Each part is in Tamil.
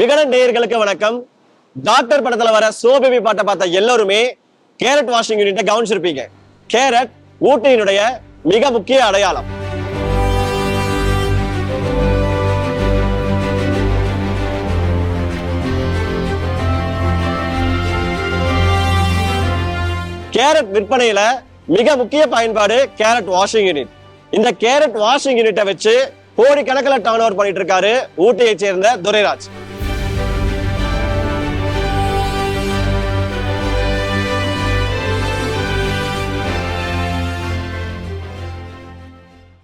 விகடன் நேயர்களுக்கு வணக்கம். டாக்டர் படத்துல வர சோபேபி பாட்டை பார்த்த எல்லாருமே கேரட் வாஷிங் யூனிட்டை கவனிச்சிருப்பீங்க. கேரட் ஊட்டியினுடைய மிக முக்கிய அடையாளம். கேரட் விற்பனையில மிக முக்கிய பயன்பாடு கேரட் வாஷிங் யூனிட். இந்த கேரட் வாஷிங் யூனிட்டை வச்சு கோடிக்கணக்கில் டர்ன் ஓவர் பண்ணிட்டு இருக்காரு ஊட்டியை சேர்ந்த Durairaj.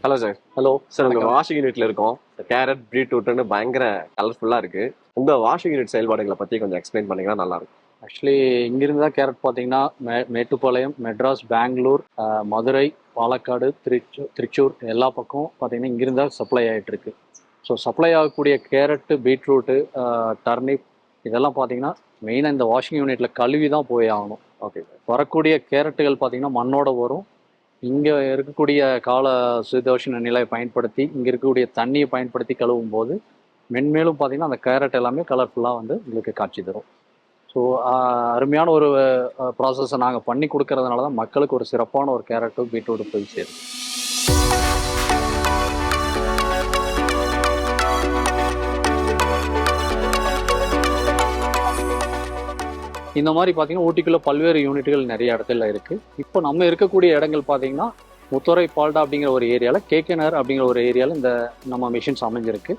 Hello sir hello sir உங்க வாஷிங் யூனிட்ல இருக்கோம். கேரட் பீட்ரூட்னு பயங்கர கலர்ஃபுல்லா இருக்கு. உங்க வாஷிங் யூனிட் செயல்பாடுகளை பத்தி கொஞ்சம் எக்ஸ்பிளைன் பண்ணீங்கன்னா நல்லா இருக்கும் ஆக்சுவலி இங்கிருந்து தான் கேரட் பார்த்தீங்கன்னா மே மேட்டுப்பாளையம் மெட்ராஸ் பெங்களூர் மதுரை பாலக்காடு திருச்சூர் திருச்சூர் எல்லா பக்கம் பார்த்தீங்கன்னா இங்கிருந்து தான் சப்ளை ஆகிட்டு இருக்கு ஸோ சப்ளை ஆகக்கூடிய கேரட்டு பீட்ரூட்டு டர்னிப் இதெல்லாம் பார்த்தீங்கன்னா மெயினாக இந்த வாஷிங் யூனிட்டில் கழுவி தான் போய் ஆகணும். ஓகே வரக்கூடிய கேரட்டுகள் பார்த்தீங்கன்னா மண்ணோட வரும். இங்கே இருக்கக்கூடிய கால சுதோஷண நிலையை பயன்படுத்தி இங்கே இருக்கக்கூடிய தண்ணியை பயன்படுத்தி கழுவும் போது மென்மேலும் பார்த்திங்கன்னா அந்த கேரட் எல்லாமே கலர்ஃபுல்லாக வந்து உங்களுக்கு காட்சி தரும். ஸோ அருமையான ஒரு ப்ராசஸை நாங்கள் பண்ணி கொடுக்கறதுனால தான் மக்களுக்கு ஒரு சிறப்பான ஒரு கேரட்டும் பீட்ரூட்டும் போய் சேருது இந்த மாதிரி பார்த்தீங்கன்னா ஊட்டிக்குள்ள பல்வேறு யூனிட்டுகள் நிறைய இடத்துல இருக்கு. இப்போ நம்ம இருக்கக்கூடிய இடங்கள் பார்த்தீங்கன்னா முத்துரை பால்டா அப்படிங்கிற ஒரு ஏரியாவில் கேகேநகர் அப்படிங்கிற ஒரு ஏரியாவில் இந்த நம்ம மிஷின்ஸ் அமைஞ்சிருக்கு.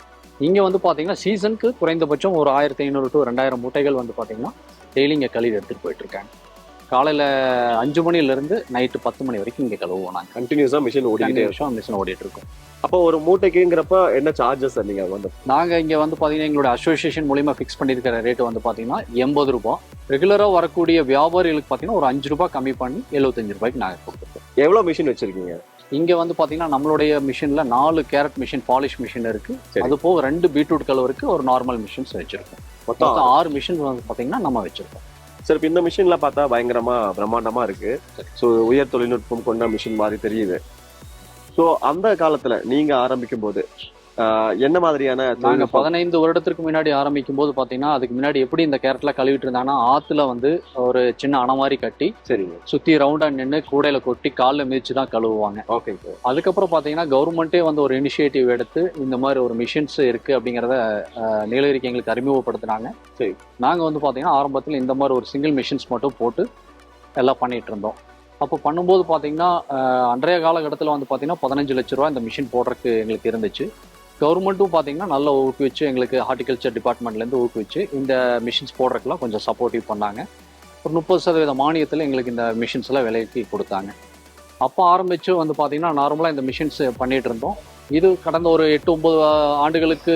இங்கே வந்து பார்த்தீங்கன்னா சீசனுக்கு குறைந்தபட்சம் ஒரு ஆயிரத்தி ஐநூறு டு ரெண்டாயிரம் மூட்டைகள் வந்து பார்த்தீங்கன்னா டெய்லி இங்கே கழுவி எடுத்துகிட்டு போயிட்டு இருக்காங்க. காலையில் அஞ்சு மணிலேருந்து நைட்டு பத்து மணி வரைக்கும் இங்கே கழுவுவோம் நாங்கள் கண்டினியூஸா மிஷின் ஓடிக்கிட்டே வருஷம் மிஷின் ஓடிட்டு இருக்கோம். அப்போ ஒரு மூட்டைக்குங்கிறப்ப என்ன சார்ஜஸ் சார் நீங்க வந்து? நாங்கள் இங்கே வந்து பார்த்தீங்கன்னா எங்களோட அசோசியேஷன் மூலிமா ஃபிக்ஸ் பண்ணியிருக்கிற ரேட்டு வந்து பார்த்தீங்கன்னா எண்பது ரூபாய். ரெகுலராக வரக்கூடிய வியாபாரிகளுக்கு பார்த்தீங்கன்னா ஒரு அஞ்சு ரூபாய் கம்மி பண்ணி எழுபத்தஞ்சு ரூபாய்க்கு நாங்கள் கொடுத்துருக்கோம். எவ்வளவு மிஷின் வச்சிருக்கீங்க? இங்கே வந்து பார்த்தீங்கன்னா நம்மளுடைய மிஷினில் நாலு கேரட் மிஷின் பாலிஷ் மிஷின் இருக்கு. சரி. அது போக ரெண்டு பீட்ரூட் கலவருக்கு ஒரு நார்மல் மிஷின்ஸ் வச்சிருக்கோம். மொத்தம் மொத்தம் ஆறு மிஷின் வந்து பார்த்தீங்கன்னா நம்ம வச்சிருக்கோம். சார் இப்ப இந்த மிஷின்ல பார்த்தா பயங்கரமா பிரம்மாண்டமா இருக்கு. ஸோ உயர் தொழில்நுட்பம் கொண்ட மிஷின் மாதிரி தெரியுது ஸோ அந்த காலத்துல நீங்க ஆரம்பிக்கும் போது என்ன மாதிரியான நாங்கள் தொழில்நுட்பம்? பதினைந்து வருடத்திற்கு முன்னாடி ஆரம்பிக்கும் போது பார்த்தீங்கன்னா அதுக்கு முன்னாடி எப்படி இந்த கேரட்லாம் கழுவிட்டு இருந்தாங்கன்னா ஆற்றுல வந்து ஒரு சின்ன அணை மாதிரி கட்டி சரிங்க. சுற்றி ரவுண்டாக நின்று கூடையில் கொட்டி காலில் மிதிச்சு தான் கழுவுவாங்க. ஓகே சார் அதுக்கப்புறம் பார்த்தீங்கன்னா கவர்மெண்ட்டே வந்து ஒரு இனிஷியேட்டிவ் எடுத்து இந்த மாதிரி ஒரு மிஷின்ஸ் இருக்குது அப்படிங்கிறத நீலகிரிக்கு எங்களுக்கு அறிமுகப்படுத்தினாங்க. சரி. நாங்கள் வந்து பார்த்தீங்கன்னா ஆரம்பத்தில் இந்த மாதிரி ஒரு சிங்கிள் மிஷின்ஸ் மட்டும் போட்டு எல்லாம் பண்ணிட்டு இருந்தோம். அப்போ பண்ணும்போது பார்த்தீங்கன்னா அன்றைய காலகட்டத்தில் வந்து பார்த்தீங்கன்னா பதினஞ்சு லட்ச ரூபா இந்த மிஷின் போடுறதுக்கு எங்களுக்கு இருந்துச்சு. கவர்மெண்ட்டும் பார்த்தீங்கன்னா நல்லா ஊக்குவிச்சு எங்களுக்கு ஹார்டிகல்ச்சர் டிபார்ட்மெண்ட்லேருந்து ஊக்குவிச்சு இந்த மிஷின்ஸ் போடுறதுக்குலாம் கொஞ்சம் சப்போர்ட்டிவ் பண்ணாங்க. ஒரு முப்பது சதவீத மானியத்தில் எங்களுக்கு இந்த மிஷின்ஸ் எல்லாம் விலைக்கு கொடுத்தாங்க. அப்போ ஆரம்பிச்சு வந்து பார்த்தீங்கன்னா நார்மலாக இந்த மிஷின்ஸ் பண்ணிட்டு இருந்தோம். இது கடந்த ஒரு எட்டு ஒன்பது ஆண்டுகளுக்கு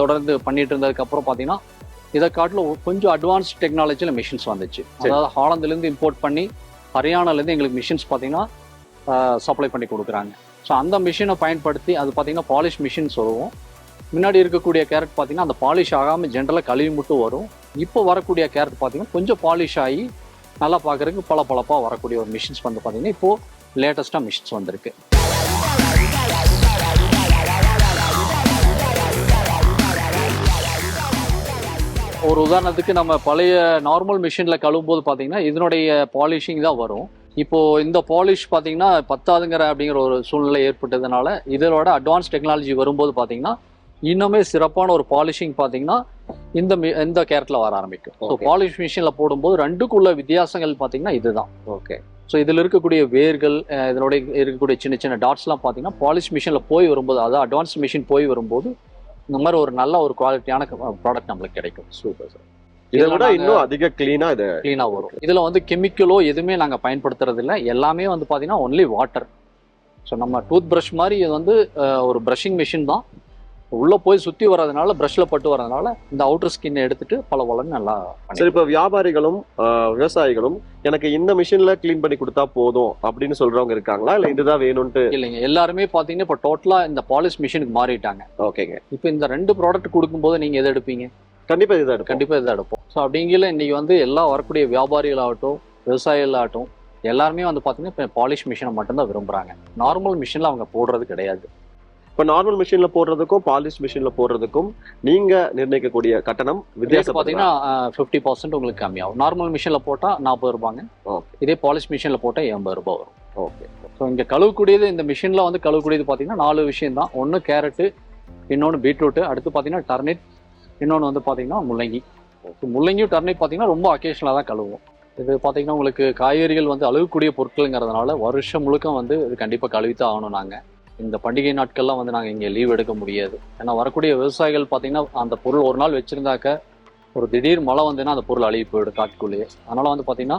தொடர்ந்து பண்ணிட்டு இருந்ததுக்கு அப்புறம் பார்த்தீங்கன்னா இதை காட்டிலும் கொஞ்சம் அட்வான்ஸ் டெக்னாலஜியில் மிஷின்ஸ் வந்துச்சு. அதாவது ஹாலந்துலேருந்து இம்போர்ட் பண்ணி ஹரியானாலேருந்து எங்களுக்கு மிஷின்ஸ் பார்த்தீங்கன்னா சப்ளை பண்ணி கொடுக்குறாங்க. ஸோ அந்த மிஷினை பயன்படுத்தி அது பார்த்தீங்கன்னா பாலிஷ் மிஷின் சொல்லுவோம். முன்னாடி இருக்கக்கூடிய கேரட் பார்த்தீங்கன்னா அந்த பாலிஷ் ஆகாமல் ஜென்ரலாக கழுவி மட்டும் வரும். இப்போ வரக்கூடிய கேரட் பார்த்தீங்கன்னா கொஞ்சம் பாலிஷ் ஆகி நல்லா பார்க்குறதுக்கு பல பழப்பாக வரக்கூடிய ஒரு மிஷின்ஸ் வந்து பார்த்திங்கன்னா இப்போது லேட்டஸ்ட்டாக மிஷின்ஸ் வந்திருக்கு. ஒரு உதாரணத்துக்கு நம்ம பழைய நார்மல் மிஷினில் கழுவும் போது பார்த்திங்கன்னா இதனுடைய பாலிஷிங் தான் வரும். இப்போ இந்த பாலிஷ் பார்த்தீங்கன்னா பத்தாதுங்கிற அப்படிங்கிற ஒரு சூழ்நிலை ஏற்பட்டதுனால இதோட அட்வான்ஸ் டெக்னாலஜி வரும்போது பார்த்தீங்கன்னா இன்னுமே சிறப்பான ஒரு பாலிஷிங் பார்த்தீங்கன்னா இந்த இந்த கேரட்ல வர ஆரம்பிக்கும். ஸோ. பாலிஷ் மிஷினில் போடும்போது ரெண்டுக்குள்ள வித்தியாசங்கள் பார்த்தீங்கன்னா இதுதான். ஓகே ஸோ இதில் இருக்கக்கூடிய வேர்கள் இதனுடைய இருக்கக்கூடிய சின்ன சின்ன டாட்ஸ்லாம் பார்த்தீங்கன்னா பாலிஷ் மிஷினில் போய் வரும்போது அதாவது அட்வான்ஸ் மிஷின் போய் வரும்போது இந்த மாதிரி ஒரு நல்ல ஒரு குவாலிட்டியான ப்ராடக்ட் நம்மளுக்கு கிடைக்கும். சூப்பர் சார் இதை விட நாங்க- இன்னும் அதிக கிளீனா இது க்ளீனாக வரும். இதில் வந்து கெமிக்கலோ எதுவுமே நாங்கள் பயன்படுத்துறது இல்ல எல்லாமே வந்து பார்த்தீங்கன்னா ஒன்லி வாட்டர் ஸோ நம்ம டூத் ப்ரஷ் மாதிரி இது வந்து ஒரு ப்ரஷிங் மிஷின் தான். உள்ளே போய் சுற்றி வர்றதுனால ப்ரஷ்ல பட்டு வர்றதுனால இந்த அவுட்டர் ஸ்கின்னை எடுத்துட்டு பல பலன்னு நல்லா சரி இப்ப வியாபாரிகளும் விவசாயிகளும் எனக்கு இந்த மிஷின்ல க்ளீன் பண்ணி கொடுத்தா போதும் அப்படின்னு சொல்றவங்க இருக்காங்களா? இல்ல இதுதான் வேணும்ட்டு இல்லைங்க. எல்லாருமே பார்த்தீங்கன்னா இப்போ டோட்டலாக இந்த பாலிஷ் மிஷினுக்கு மாறிட்டாங்க. ஓகேங்க. இப்போ இந்த ரெண்டு ப்ராடக்ட் கொடுக்கும்போது நீங்கள் எதை எடுப்பீங்க? கண்டிப்பா இதுதான் எடுப்போம். கண்டிப்பாக இதை எடுப்போம். ஸோ அப்படிங்கிற இன்னைக்கு வந்து எல்லா வரக்கூடிய வியாபாரிகளாகட்டும் விவசாயிகளாகட்டும் எல்லாருமே வந்து பார்த்தீங்கன்னா இப்போ பாலிஷ் மிஷினை மட்டும்தான் விரும்புகிறாங்க நார்மல் மிஷினில் அவங்க போடுறது கிடையாது. இப்போ நார்மல் மிஷின்ல போடுறதுக்கும் பாலிஷ் மிஷின்ல போடுறதுக்கும் நீங்க நிர்ணயிக்கக்கூடிய கட்டணம் வித்தியாசம் பார்த்தீங்கன்னா ஃபிஃப்டி பர்சன்ட் உங்களுக்கு கம்மியாகும். நார்மல் மிஷினில் போட்டால் நாற்பது ரூபாங்க. ஓகே இதே பாலிஷ் மிஷினில் போட்டால் எண்பது ரூபாய் வரும். ஓகே ஸோ இங்கே கழுவக்கூடியது இந்த மிஷினில் வந்து கழுவக்கூடியது பார்த்தீங்கன்னா நாலு விஷயம் தான் ஒன்று கேரட்டு இன்னொன்று பீட்ரூட்டு அடுத்து பார்த்தீங்கன்னா டர்னிட் இன்னொன்று வந்து பார்த்தீங்கன்னா முள்ளங்கி. முள்ளங்கியும் டர்னிப் பார்த்தீங்கன்னா ரொம்ப அக்கேஷனாக தான் கழுவும் இது பார்த்தீங்கன்னா உங்களுக்கு காய்கறிகள் வந்து அழுகக்கூடிய பொருட்கள்ங்கிறதுனால வருஷம் முழுக்க வந்து இது கண்டிப்பாக கழுவித்தான் ஆகணும் நாங்கள் இந்த பண்டிகை நாட்கள்லாம் வந்து நாங்கள் இங்கே லீவ் எடுக்க முடியாது. ஏன்னா வரக்கூடிய விவசாயிகள் பார்த்தீங்கன்னா அந்த பொருள் ஒரு நாள் வச்சுருந்தாக்க ஒரு திடீர் மழை வந்துன்னா அந்த பொருள் அழுகி போயிடும் காட்டுக்குள்ளேயே. அதனால் வந்து பார்த்தீங்கன்னா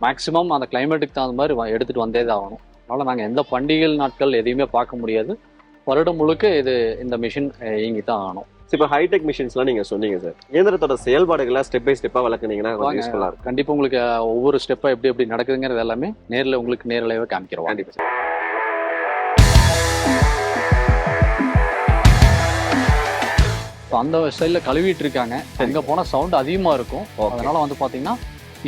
மேக்ஸிமம் அந்த கிளைமேட்டுக்கு தகுந்த மாதிரி வ- எடுத்துகிட்டு வந்தே தான் ஆகணும். அதனால் நாங்கள் எந்த பண்டிகை நாட்கள் எதையுமே பார்க்க முடியாது. வருடம் முழுக்க இது இந்த மிஷின் இயங்கி தான் ஆகணும். இப்போ ஹைடெக் மிஷின்ஸ்லாம் நீங்க சொன்னீங்க சார் இயந்திரத்தோட செயல்பாடுகளை ஸ்டெப் பை ஸ்டெப்பா விளக்குனீங்கன்னா கொஞ்சம் வாங்க. யூஸ்ஃபுல்லா இருக்கும். கண்டிப்பாக உங்களுக்கு ஒவ்வொரு ஸ்டெப்பாக எப்படி எப்படி நடக்குதுங்கிறது எல்லாமே நேரில் உங்களுக்கு நேரிலேயே காமிக்கிறோம். கண்டிப்பா சார் அந்த சைடில் கழுவிட்டு இருக்காங்க அங்கே போனால் சவுண்ட் அதிகமாக இருக்கும். அதனால வந்து பார்த்தீங்கன்னா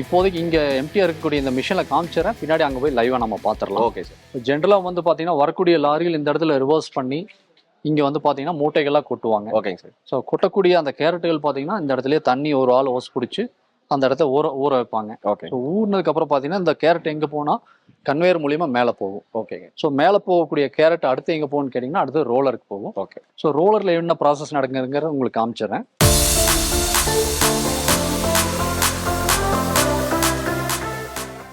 இப்போதைக்கு இங்கே எம்டியாக இருக்கக்கூடிய இந்த மிஷினில் காமிச்சிடறேன் பின்னாடி அங்கே போய் லைவாக நம்ம பார்த்துடலாம் ஓகே சார் ஜென்ரலாக வந்து பார்த்தீங்கன்னா வரக்கூடிய லாரிகள் இந்த இடத்துல ரிவர்ஸ் பண்ணி இங்கே வந்து பார்த்தீங்கன்னா மூட்டைகள்லாம் கொட்டுவாங்க. ஓகேங்க சார். ஸோ கொட்டக்கூடிய அந்த கேரட்டுகள் பார்த்தீங்கன்னா இந்த இடத்துலயே தண்ணி ஒரு ஆள் ஓஸ் பிடிச்சி அந்த இடத்த ஊற ஊற வைப்பாங்க. ஓகே ஸோ ஊறினதுக்கு அப்புறம் பார்த்தீங்கன்னா இந்த கேரட் எங்கே போனால் கன்வேயர் மூலியமா மேலே போகும். ஓகேங்க. ஸோ மேலே போகக்கூடிய கேரட் அடுத்து எங்கே போகும்னு கேட்டிங்கன்னா அடுத்து ரோலருக்கு போகும். ஓகே. ஸோ ரோலரில் என்ன ப்ராசஸ் நடக்குங்கிறத உங்களுக்கு காமிச்சிடுறேன்.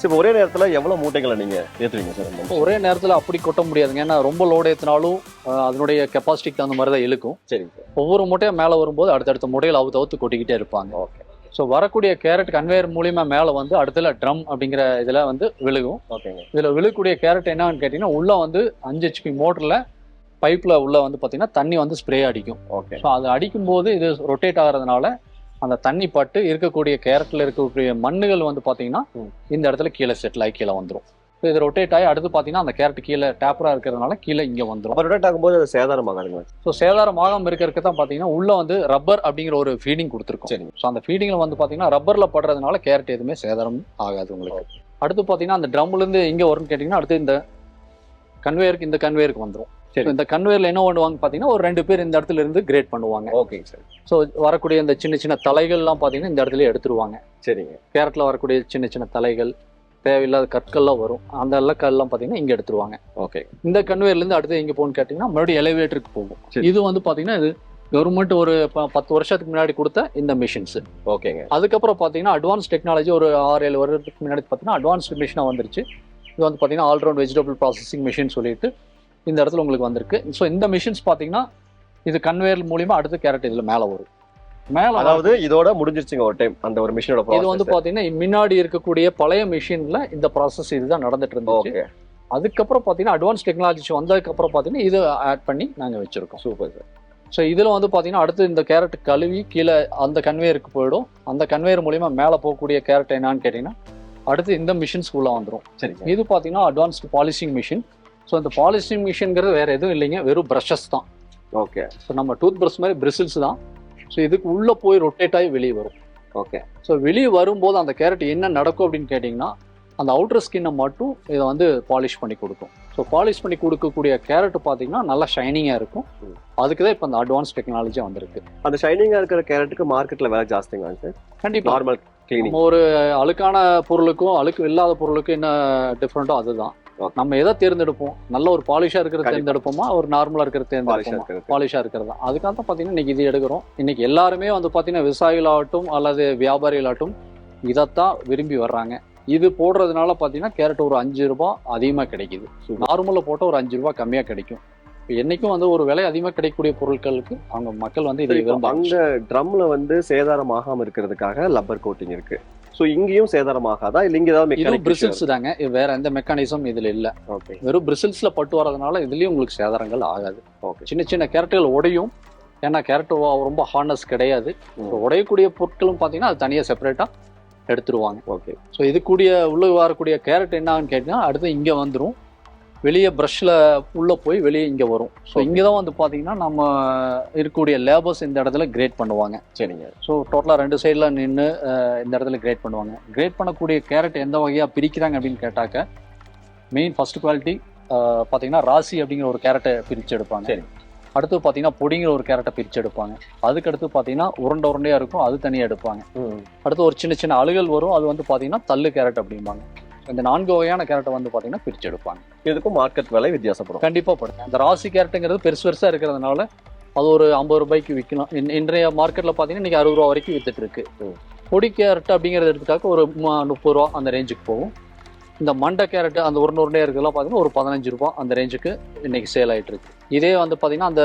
இப்போ ஒரே நேரத்துல எவ்வளவு மூட்டைகளை நீங்க ஏத்துவீங்க சார் ஒரே நேரத்தில் அப்படி கொட்ட முடியாதுங்க. ஏன்னா ரொம்ப லோடு ஏற்றினாலும் அதனுடைய கெப்பாசிட்டிக்கு தகுந்த மாதிரி தான் இழுக்கும் சார் ஒவ்வொரு மூட்டையும் மேலே வரும்போது அடுத்தடுத்த மூட்டைகள் அவுத்து அவுத்து கொட்டிக்கிட்டே இருப்பாங்க. ஓகே ஸோ வரக்கூடிய கேரட் கன்வேயர் மூலியமா மேலே வந்து அடுத்துல ட்ரம் அப்படிங்கிற இதில் வந்து விழுகும். ஓகேங்க இதில் விழுகக்கூடிய கேரட் என்னன்னு கேட்டிங்கன்னா உள்ள வந்து அஞ்சு ஹெச்பி மோட்டரில் பைப்பில் உள்ள வந்து பார்த்தீங்கன்னா தண்ணி வந்து ஸ்ப்ரே அடிக்கும். ஓகே ஸோ அது அடிக்கும்போது இது ரொட்டேட் ஆகிறதுனால அந்த தண்ணி பட்டு இருக்கக்கூடிய கேரட்டில் இருக்கக்கூடிய மண்ணுகள் வந்து பார்த்தீங்கன்னா. இந்த இடத்துல கீழே செட்டில் ஆகி கீழே வந்துடும் ஸோ இது ரொட்டேட் ஆகி அடுத்து பார்த்தீங்கன்னா அந்த கேரட் கீழே டேப்பராக இருக்கிறதுனால கீழே இங்கே வந்துடும் அப்ப ரொட்டேட் ஆகும்போது அது சேதாரமாகாதுங்க ஸோ சேதாரம் ஆகாமல் இருக்கிறதுக்கு தான் பார்த்தீங்கன்னா உள்ள வந்து ரப்பர் அப்படிங்கிற ஒரு ஃபீடிங் கொடுத்துருக்கோம். சரிங்க. ஸோ அந்த ஃபீடிங்கில் வந்து பார்த்தீங்கன்னா ரப்பரில் படுறதுனால கேரட் எதுவுமே சேதாரம் ஆகாது உங்களுக்கு. அடுத்து பார்த்தீங்கன்னா அந்த ட்ரம்லேருந்து எங்கே வரும்னு கேட்டிங்கன்னா அடுத்து இந்த கன்வேயருக்கு இந்த கன்வேயருக்கு வந்துடும் சரி. இந்த கன்வேயரில் என்ன பண்ணுவாங்க பார்த்தீங்கன்னா ஒரு ரெண்டு பேர் இந்த இடத்துல இருந்து கிரேட் பண்ணுவாங்க. ஓகேங்க சார் ஸோ வரக்கூடிய இந்த சின்ன சின்ன தலைகள்லாம் பார்த்தீங்கன்னா இந்த இடத்துல எடுத்துருவாங்க. சரிங்க. கேரட்டில் வரக்கூடிய சின்ன சின்ன தலைகள் தேவையில்லாத கற்கள்லாம் வரும். அந்த எல்லாம் கல்லாம் பார்த்தீங்கன்னா இங்கே எடுத்துருவாங்க. ஓகே இந்த கன்வேயர்லேருந்து அடுத்து எங்கே போகணும்னு கேட்டிங்கன்னா மறுபடியும் எலிவேட்டருக்கு போகும். இது வந்து பார்த்தீங்கன்னா இது கவர்மெண்ட் ஒரு பத்து வருஷத்துக்கு முன்னாடி கொடுத்த இந்த மிஷின்ஸ் ஓகேங்க அதுக்கப்புறம் பார்த்தீங்கன்னா அட்வான்ஸ் டெக்னாலஜி ஒரு ஆறு ஏழு வருடத்துக்கு முன்னாடி பார்த்தீங்கன்னா அட்வான்ஸ்டு மிஷினாக வந்துருச்சு. இது வந்து பார்த்தீங்கன்னா ஆல்ரவுண்ட் வெஜிடபிள் ப்ராசஸிங் மிஷின் சொல்லிட்டு இந்த இடத்துல உங்களுக்கு வந்திருக்கு. ஸோ இந்த மிஷின்ஸ் பார்த்தீங்கன்னா இது கன்வேயர் மூலியமா அடுத்து கேரட் இதில் மேலே வரும். மேலே அதாவது இதோட முடிஞ்சிருச்சுங்க ஒரு டைம் அந்த ஒரு மிஷினோட இது வந்து பார்த்தீங்கன்னா முன்னாடி இருக்கக்கூடிய பழைய மிஷின்ல இந்த ப்ராசஸ் இதுதான் நடந்துட்டு இருந்துச்சு. ஓகே அதுக்கப்புறம் பார்த்தீங்கன்னா அட்வான்ஸ் டெக்னாலஜி வந்ததுக்கப்புறம் பார்த்தீங்கன்னா இதை ஆட் பண்ணி நாங்கள் வச்சிருக்கோம். சூப்பர் சார் ஸோ இதில் வந்து பார்த்தீங்கன்னா அடுத்து இந்த கேரட் கழுவி கீழே அந்த கன்வேயருக்கு போயிடும். அந்த கன்வேயர் மூலியமா மேலே போகக்கூடிய கேரட் என்னன்னு கேட்டிங்கன்னா அடுத்து இந்த மிஷின்ஸ் உள்ள வந்துடும் சரிங்க. இது பார்த்தீங்கன்னா அட்வான்ஸ்டு பாலிஷிங் மிஷின் ஸோ இந்த பாலிஷிங் மிஷின்ங்கிறது வேற எதுவும் இல்லைங்க. வெறும் ப்ரஷஸ் தான். ஓகே ஸோ நம்ம டூத் ப்ரஷ் மாதிரி பிரிசில்ஸ் தான். ஸோ இதுக்கு உள்ளே போய் ரொட்டேட் ஆகி வெளியே வரும். ஓகே ஸோ வெளியே வரும்போது அந்த கேரட் என்ன நடக்கும் அப்படின்னு கேட்டிங்கன்னா அந்த அவுட்டர் ஸ்கின்னை மட்டும் இதை வந்து பாலிஷ் பண்ணி கொடுக்கும். ஸோ பாலிஷ் பண்ணி கொடுக்கக்கூடிய கேரட் பார்த்தீங்கன்னா நல்லா ஷைனிங்காக இருக்கும். அதுக்கு தான் இப்போ அந்த அட்வான்ஸ் டெக்னாலஜி வந்திருக்கு. அந்த ஷைனிங்கா இருக்கிற கேரட்டுக்கு மார்க்கெட்ல விலை ஜாஸ்திங்க சார் கண்டிப்பாக நார்மல் கிளீனிங் ஒரு அழுக்கான பொருளுக்கும் அழுக்கு இல்லாத பொருளுக்கும் என்ன டிஃப்ரெண்ட்டோ அதுதான். நம்ம எதை தேர்ந்தெடுப்போம்? நல்ல ஒரு பாலிஷாக இருக்கிறத கண்டிப்பா. தேர்ந்தெடுப்போமா? ஒரு நார்மலாக இருக்கிறத பாலிஷா தேர்ந்தெடுப்போமா? பாலிஷாக இருக்கிறது தான். அதுக்காக தான் பார்த்தீங்கன்னா இன்னைக்கு இது எடுக்கிறோம். இன்னைக்கு எல்லாருமே வந்து பார்த்தீங்கன்னா விவசாயிகளாகட்டும் அல்லது வியாபாரிகளாகட்டும் இதைத்தான் விரும்பி வர்றாங்க. இது போடுறதுனால பார்த்தீங்கன்னா கேரட் ஒரு அஞ்சு ரூபாய் அதிகமாக கிடைக்குது. நார்மலில் போட்டால் ஒரு அஞ்சு ரூபாய் கம்மியாக கிடைக்கும். என்னைக்கும் வந்து ஒரு விலை அதிகமாக கிடைக்கக்கூடிய பொருட்களுக்கு அவங்க மக்கள் வந்து இதை விரும்புறாங்க. அங்க ட்ரம்ல வந்து சேதாரம் ஆகாம இருக்கிறதுக்காக லப்பர் கோட்டிங் இருக்கு. சோ இங்கேயும் சேதாரம் ஆகாதா இல்ல இங்க ஏதாவது மெக்கானிக் பிரிசில்ஸ் தாங்க. வேற எந்த மெக்கானிசம் இதுல இல்ல. ஓகே வெறும் பிரிசில்ஸ்ல பட்டு வரதுனால இதுலயும் உங்களுக்கு சேதாரங்கள் ஆகாது. ஓகே சின்ன சின்ன கேரட்டுகள் உடையும். ஏன்னா கேரட் ரொம்ப ஹார்னஸ் கிடையாது. உடையக்கூடிய பொருட்களும் பார்த்தீங்கன்னா அது தனியாக செப்பரேட்டாக எடுத்துருவாங்க. ஓகே ஸோ இது கூடிய உள்ள வரக்கூடிய கேரட் என்னன்னு கேட்டிங்கன்னா அடுத்து இங்கே வந்துடும் வெளியே ப்ரஷ்ல உள்ளே போய் வெளியே இங்கே வரும். ஸோ. இங்கே தான் வந்து பார்த்தீங்கன்னா நம்ம இருக்கக்கூடிய லேபர்ஸ் இந்த இடத்துல கிரேட் பண்ணுவாங்க. சரிங்க. ஸோ டோட்டலாக ரெண்டு சைடில் நின்று இந்த இடத்துல கிரேட் பண்ணுவாங்க. கிரேட் பண்ணக்கூடிய கேரட் எந்த வகையாக பிரிக்கிறாங்க அப்படின்னு கேட்டாக்க மெயின் ஃபர்ஸ்ட் குவாலிட்டி பார்த்தீங்கன்னா ராசி அப்படிங்கிற ஒரு கேரட்டை பிரித்து எடுப்பாங்க. சரி. அடுத்து பார்த்தீங்கன்னா பொடிங்கிற ஒரு கேரட்டை பிரித்து எடுப்பாங்க. அதுக்கு அடுத்து பார்த்தீங்கன்னா உருண்டை உருண்டையாக இருக்கும் அது தனியாக எடுப்பாங்க. அடுத்து ஒரு சின்ன சின்ன அழுகல் வரும் அது வந்து பார்த்தீங்கன்னா தள்ளு கேரட் அப்படிம்பாங்க. இந்த நான்கு வகையான கேரட்டை வந்து பார்த்தீங்கன்னா பிரித்து எடுப்பாங்க இதுக்கும் மார்க்கெட் விலை வித்தியாசப்படும். கண்டிப்பாக படும். இந்த ராசி கேரட்டுங்கிறது பெருசு பெருசாக இருக்கிறதுனால அது ஒரு ஐம்பது ரூபாய்க்கு விற்கலாம் இன்- இன்றைய மார்க்கெட்டில் பார்த்தீங்கன்னா இன்னைக்கு அறுபது ரூபா வரைக்கும் வித்துட்டு இருக்கு. பொடி கேரட் அப்படிங்கிறது எடுத்துட்டாக்க ஒரு முப்பது ரூபா அந்த ரேஞ்சுக்கு போகும். இந்த மண்டை கேரட் அந்த உருண்டை உருண்டையாக இருக்கிறதுலாம் பார்த்தீங்கன்னா ஒரு பதினஞ்சு ரூபா அந்த ரேஞ்சுக்கு இன்னைக்கு சேல் ஆயிட்டு இருக்கு. இதே வந்து பார்த்தீங்கன்னா அந்த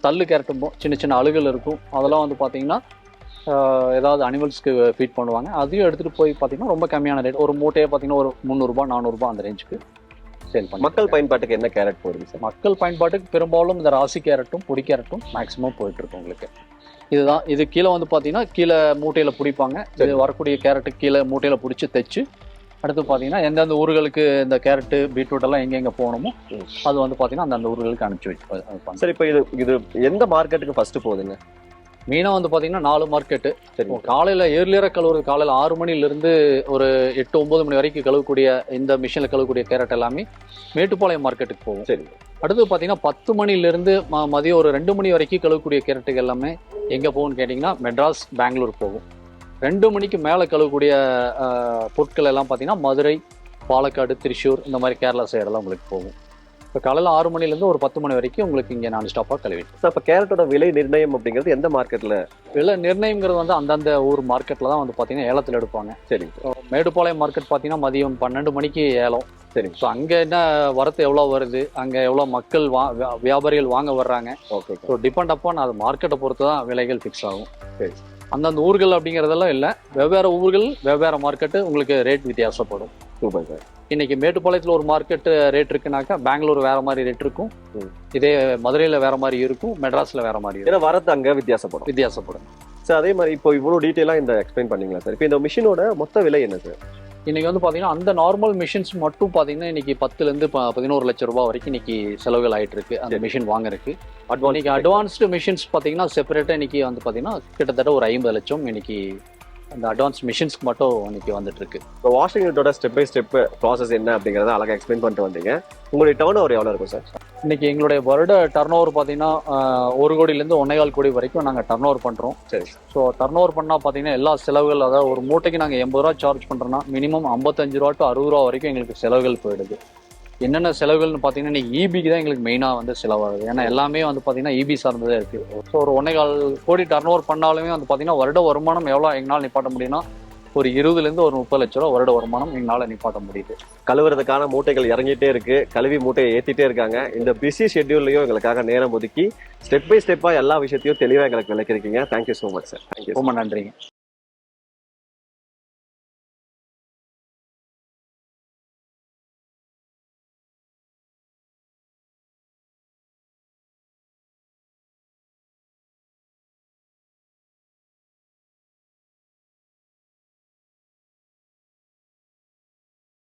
தள்ளு கேரட்டும் சின்ன சின்ன அழுகல் இருக்கும். அதெல்லாம் வந்து பார்த்தீங்கன்னா ஏதாவது அனிமல்ஸ்க்கு ஃபீட் பண்ணுவாங்க. அதையும் எடுத்துகிட்டு போய் பார்த்தீங்கன்னா ரொம்ப கம்மியான ரேட் ஒரு மூட்டையே பார்த்தீங்கன்னா ஒரு முந்நூறுரூபா நானூறுரூபா அந்த ரேஞ்சுக்கு சேல் பண்ணி மக்கள் பயன்பாட்டுக்கு என்ன கேரட் போடுங்க சார் மக்கள் பயன்பாட்டுக்கு பெரும்பாலும் இந்த ராசி கேரட்டும் பொடி கேரட்டும் மேக்ஸிமம் போயிட்டு இருக்கு உங்களுக்கு. இதுதான். இது கீழே வந்து பார்த்தீங்கன்னா கீழே மூட்டையில் பிடிப்பாங்க. இது வரக்கூடிய கேரட்டு கீழே மூட்டையில் பிடிச்சி தைச்சு அடுத்து பார்த்தீங்கன்னா எந்தெந்த ஊர்களுக்கு இந்த கேரட்டு பீட்ரூட் எல்லாம் எங்கெங்கே போகணுமோ. அது வந்து பார்த்தீங்கன்னா அந்தந்த ஊர்களுக்கு அனுப்பிச்சு வச்சு. சார் இப்போ இது இது எந்த மார்க்கெட்டுக்கு ஃபர்ஸ்ட் போகுதுங்க? மீனா வந்து பார்த்தீங்கன்னா நாலு மார்க்கெட்டு சரி காலையில் ஏர்லியராக கழுவுறது காலையில் ஆறு மணிலேருந்து ஒரு எட்டு ஒன்பது மணி வரைக்கும் கழுவக்கூடிய இந்த மிஷினில் கழுவக்கூடிய கேரட் எல்லாமே மேட்டுப்பாளையம் மார்க்கெட்டுக்கு போகும். சரி அடுத்து பார்த்தீங்கன்னா பத்து மணிலேருந்து ம மதியம் ஒரு ரெண்டு மணி வரைக்கும் கழுவக்கூடிய கேரட்டுகள் எல்லாமே எங்கே போகும்னு கேட்டிங்கன்னா மெட்ராஸ் பெங்களூர் போகும். ரெண்டு மணிக்கு மேலே கழுவக்கூடிய பொருட்கள் எல்லாம் பார்த்தீங்கன்னா மதுரை பாலக்காடு திருச்சூர் இந்த மாதிரி கேரளா சைடெல்லாம் உங்களுக்கு போகும். இப்போ காலையில் ஆறு மணிலேருந்து ஒரு பத்து மணி வரைக்கும் உங்களுக்கு இங்கே நான் ஸ்டாப்பாக கழுவி சார் இப்போ கேரட்டோட விலை நிர்ணயம் அப்படிங்கிறது எந்த மார்க்கெட்ல விலை நிர்ணயங்கிறது வந்து அந்தந்த ஊர் மார்க்கெட்டில் தான் வந்து பார்த்தீங்கன்னா ஏலத்தில் எடுப்பாங்க. இப்போ மேடுப்பாளையம் மார்க்கெட் பார்த்தீங்கன்னா மதியம் பன்னெண்டு மணிக்கு ஏலம். சரிங்க. ஸோ அங்கே என்ன வரத்து எவ்வளோ வருது? அங்கே எவ்வளோ மக்கள் வா வியா- வியாபாரிகள் வாங்க வர்றாங்க? ஓகே ஸோ டிபெண்ட் அப்பான் அது மார்க்கெட்டை பொறுத்து தான் விலைகள் ஃபிக்ஸ் ஆகும். சரி. அந்தந்த ஊர்கள் அப்படிங்கிறதெல்லாம் இல்லை. வெவ்வேறு ஊர்கள் வெவ்வேறு மார்க்கெட்டு உங்களுக்கு ரேட் வித்தியாசப்படும். Super sir. இன்னைக்கு மேட்டுப்பாளையத்தில் ஒரு மார்க்கெட்டு ரேட் இருக்குனாக்கா பெங்களூர் வேற மாதிரி ரேட் இருக்கும். இதே மதுரையில் வேற மாதிரி இருக்கும் மெட்ராஸில் வேற மாதிரி இருக்கும். ஏன்னா வரது அங்க வித்தியாசப்படும். வித்தியாசப்படும். சார் அதே மாதிரி இப்போ இவ்வளவு டீட்டெயிலாக இந்த எக்ஸ்பிளைன் பண்ணீங்களா சார்? இப்போ இந்த மிஷினோட மொத்த விலை என்ன சார்? இன்னைக்கு வந்து பார்த்தீங்கன்னா அந்த நார்மல் மிஷின்ஸ் மட்டும் பார்த்தீங்கன்னா இன்னைக்கு பத்துலேருந்து பதினோரு லட்சம் ரூபாய் வரைக்கும் இன்னைக்கு செலவுகள் ஆயிட்டு இருக்கு அந்த. மிஷின் வாங்குறதுக்கு. அட்வான்ஸ் இன்னைக்கு அட்வான்ஸ்டு மிஷின்ஸ் பார்த்தீங்கன்னா செப்பரேட்டாக இன்னைக்கு வந்து பார்த்தீங்கன்னா கிட்டத்தட்ட ஒரு ஐம்பது லட்சம் இன்னைக்கு அந்த அட்வான்ஸ் மிஷின்ஸ்க்கு மட்டும் இன்னைக்கு வந்துட்டு இருக்கு இப்போ வாஷிங் யூனிட்டோட ஸ்டெப் பை ஸ்டெப் ப்ராசஸ் என்ன அப்படிங்கறத அழகா எக்ஸ்பிளைன் பண்ணிட்டு வந்தீங்க. உங்களுடைய டர்ன் ஓவர் எவ்வளோ இருக்கும் சார் இன்னைக்கு எங்களுடைய வருட டர்ன் ஓவர் பார்த்தீங்கன்னா ஒரு கோடியிலேருந்து ஒன்னேகால் கோடி வரைக்கும் நாங்கள் டர்ன் ஓவர் பண்ணுறோம் சரி. ஸோ டர்ன் ஓவர் பண்ணால் பார்த்தீங்கன்னா எல்லா செலவுகள் அதாவது ஒரு மூட்டைக்கு நாங்கள் எண்பது ரூபா சார்ஜ் பண்ணுறோன்னா மினிமம் ஐம்பத்தஞ்சு ரூபா டு அறுபது ரூபா வரைக்கும் எங்களுக்கு செலவுகள் போயிடுது. என்னென்ன செலவுகள்னு பார்த்தீங்கன்னா இன்னைக்கு இபிக்கு தான் எங்களுக்கு மெயினாக வந்து செலவாகுது. ஏன்னா எல்லாமே வந்து பார்த்தீங்கன்னா இபி சார்ந்ததே இருக்குது ஸோ ஒரு ஒன்னேகால் கோடி டர்ன் ஓவர் பண்ணாலுமே வந்து பார்த்தீங்கன்னா வருட வருமானம் எவ்வளோ எங்களால் நிப்பாட்ட முடியும்னா ஒரு இருபதுலேருந்து ஒரு முப்பது லட்ச ரூபா வருட வருமானம் எங்களால் நிப்பாட்ட முடியுது. கழுவுறதுக்கான மூட்டைகள் இறங்கிட்டே இருக்கு. கழுவி மூட்டையை ஏத்திட்டே இருக்காங்க. இந்த பிஸி ஷெட்யூல்லையும் எங்களுக்காக நேரம் ஒதுக்கி ஸ்டெப் பை ஸ்டெப்பா எல்லா விஷயத்தையும் தெளிவா எங்களுக்கு விளக்கிருக்கீங்க thank you so much sir thank you ரொம்ப நன்றிங்க.